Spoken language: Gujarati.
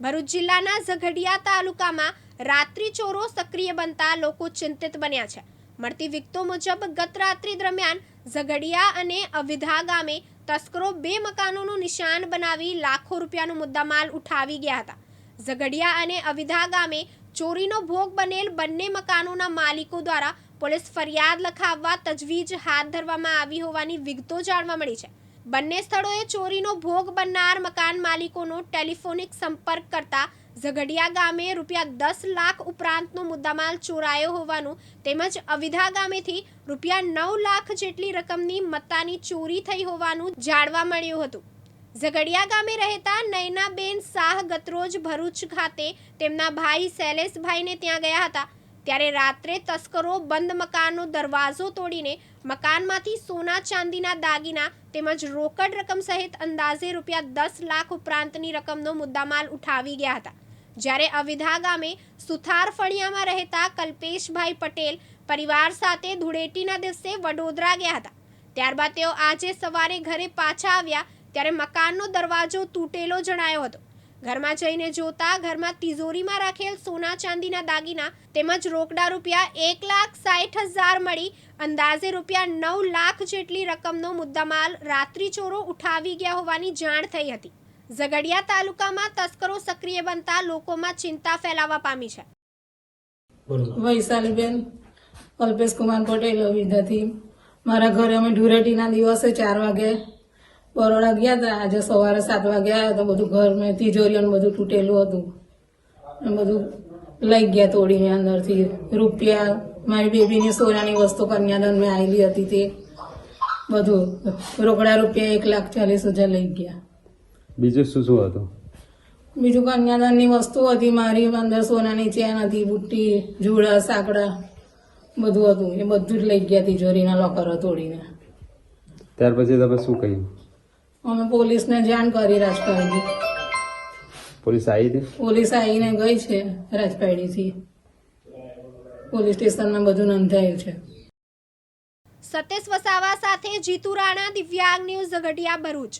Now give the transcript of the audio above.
ભરૂચ જિલ્લાના ઝઘડિયા તાલુકામાં રાત્રિ ચોરો સક્રિય બનતા લોકો ચિંતિત બન્યા છે. મળતી વિગતો મુજબ ગત રાત્રિ દરમિયાન ઝઘડિયા અને અવિધા ગામે તસ્કરો બે મકાનોનું નિશાન બનાવી લાખો રૂપિયાનો મુદ્દામાલ ઉઠાવી ગયા હતા. ઝઘડિયા અને અવિધા ગામે ચોરીનો ભોગ બનેલ બંને મકાનોના માલિકો દ્વારા પોલીસ ફરિયાદ લખાવવા તજવીજ હાથ ધરવામાં આવી હોવાની વિગતો જાણવા મળી છે. બંને સ્થળોએ ચોરીનો ભોગ બનનાર મકાન માલિકોનો ટેલિફોનિક સંપર્ક કરતા ઝઘડિયા ગામે રૂપિયા દસ લાખ ઉપરાંતનો મુદ્દામાલ ચોરાયો હોવાનું તેમજ અવિધા ગામેથી રૂપિયા નવ લાખ જેટલી રકમની મત્તાની ચોરી થઈ હોવાનું જાણવા મળ્યું હતું. ઝઘડિયા ગામે રહેતા નયનાબેન શાહ ગતરોજ ભરૂચ ખાતે તેમના ભાઈ શૈલેષભાઈને ત્યાં ગયા હતા. ત્યારે રાત્રે તસ્કરો બંધ મકાનનો દરવાજો તોડીને મકાનમાંથી સોના ચાંદીના દાગીના તેમજ રોકડ રકમ સહિત અંદાજે રૂપિયા દસ લાખ ઉપરાંતની રકમનો મુદ્દામાલ ઉઠાવી ગયા હતા. જ્યારે અવિધા ગામે સુથાર ફળિયામાં રહેતા કલ્પેશભાઈ પટેલ પરિવાર સાથે ધૂળેટીના દિવસે વડોદરા ગયા હતા. ત્યારબાદ તેઓ આજે સવારે ઘરે પાછા આવ્યા ત્યારે મકાનનો દરવાજો તૂટેલો જણાયો હતો. ઘરમાં જઈને જોતા ઘરમાં તિજોરીમાં રાખેલ સોના ચાંદીના દાગીના તેમજ રોકડા રૂપિયા એક લાખ સાઠ હજાર મળી અંદાજે રૂપિયા નવ લાખ જેટલી રકમનો મુદ્દામાલ રાત્રિચોરો ઉઠાવી ગયા હોવાની જાણ થઈ હતી. ઝઘડિયા તાલુકામાં તસ્કરો સક્રિય બનતા લોકોમાં ચિંતા ફેલાવા પામી છે. વૈશાલીબેન કલ્પેશ કુમાર પટેલ અવિધાથી મારા ઘરે અમે ધૂળેટીના દિવસે ચાર વાગે બરોડા ગયા હતા આજે સવારે સાત વાગે આવ્યા તો બધું ઘર મેં તિજોરીઓને બધું તૂટેલું હતું. બધું લઈ ગયા તોડીને અંદરથી. રૂપિયા મારી બેબીની સોનાની વસ્તુ કન્યાદાન મેં આવેલી હતી તે. બધું. રોકડા રૂપિયા એક લાખ ચાલીસ હજાર લઈ ગયા. બીજું શું શું હતું? બીજું કન્યાદાનની વસ્તુ હતી મારી અંદર સોનાની ચેન હતી બુટ્ટી જુડા સાકડા બધું હતું. એ બધું જ લઈ ગયા તિજોરીના લોકરો તોડીને. ત્યાર પછી તમે શું કહ્યું અમે પોલીસને જાણ કરી રાજપાડી પોલીસ આવી હતી? પોલીસ આવીને ગઈ છે રાજપાડીથી પોલીસ સ્ટેશનમાં બધું નોંધાયું છે. સતેશ વસાવા સાથે જીતુ રાણા દિવ્યાંગ ન્યૂઝ ઝઘડિયા ભરૂચ.